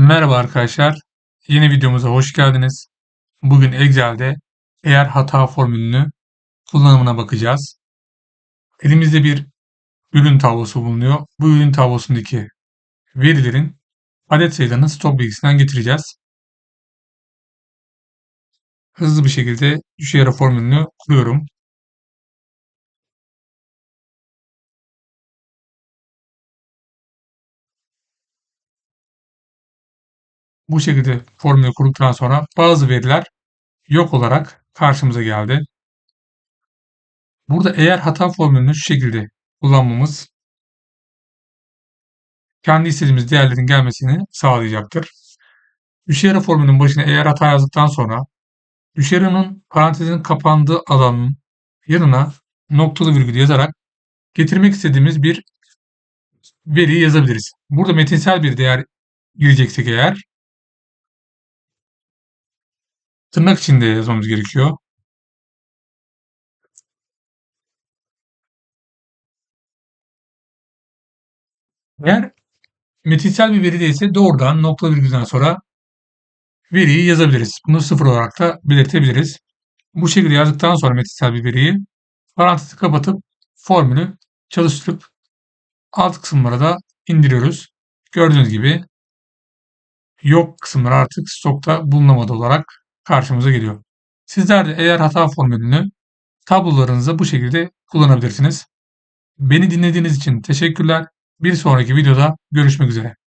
Merhaba arkadaşlar. Yeni videomuza hoş geldiniz. Bugün Excel'de eğer hata formülünü kullanımına bakacağız. Elimizde bir ürün tablosu bulunuyor. Bu ürün tablosundaki verilerin adet sayılarını stok bilgisinden getireceğiz. Hızlı bir şekilde düşey yara formülünü kuruyorum. Bu şekilde formülü kurduktan sonra bazı veriler yok olarak karşımıza geldi. Burada eğer hata formülünü şu şekilde kullanmamız kendi istediğimiz değerlerin gelmesini sağlayacaktır. Düşey formülünün başına eğer hata yazdıktan sonra düşeyara'nın parantezin kapandığı alanın yanına noktalı virgül yazarak getirmek istediğimiz bir veriyi yazabiliriz. Burada metinsel bir değer gireceksek eğer tırnak içinde yazmamız gerekiyor. Eğer metinsel bir veri değilse doğrudan nokta virgülden sonra veriyi yazabiliriz. Bunu sıfır olarak da belirtebiliriz. Bu şekilde yazdıktan sonra metinsel bir veriyi parantezi kapatıp formülü çalıştırıp alt kısımlara da indiriyoruz. Gördüğünüz gibi yok kısımları artık stokta bulunamadı olarak karşımıza geliyor. Sizler de eğer hata formülünü tablolarınızda bu şekilde kullanabilirsiniz. Beni dinlediğiniz için teşekkürler. Bir sonraki videoda görüşmek üzere.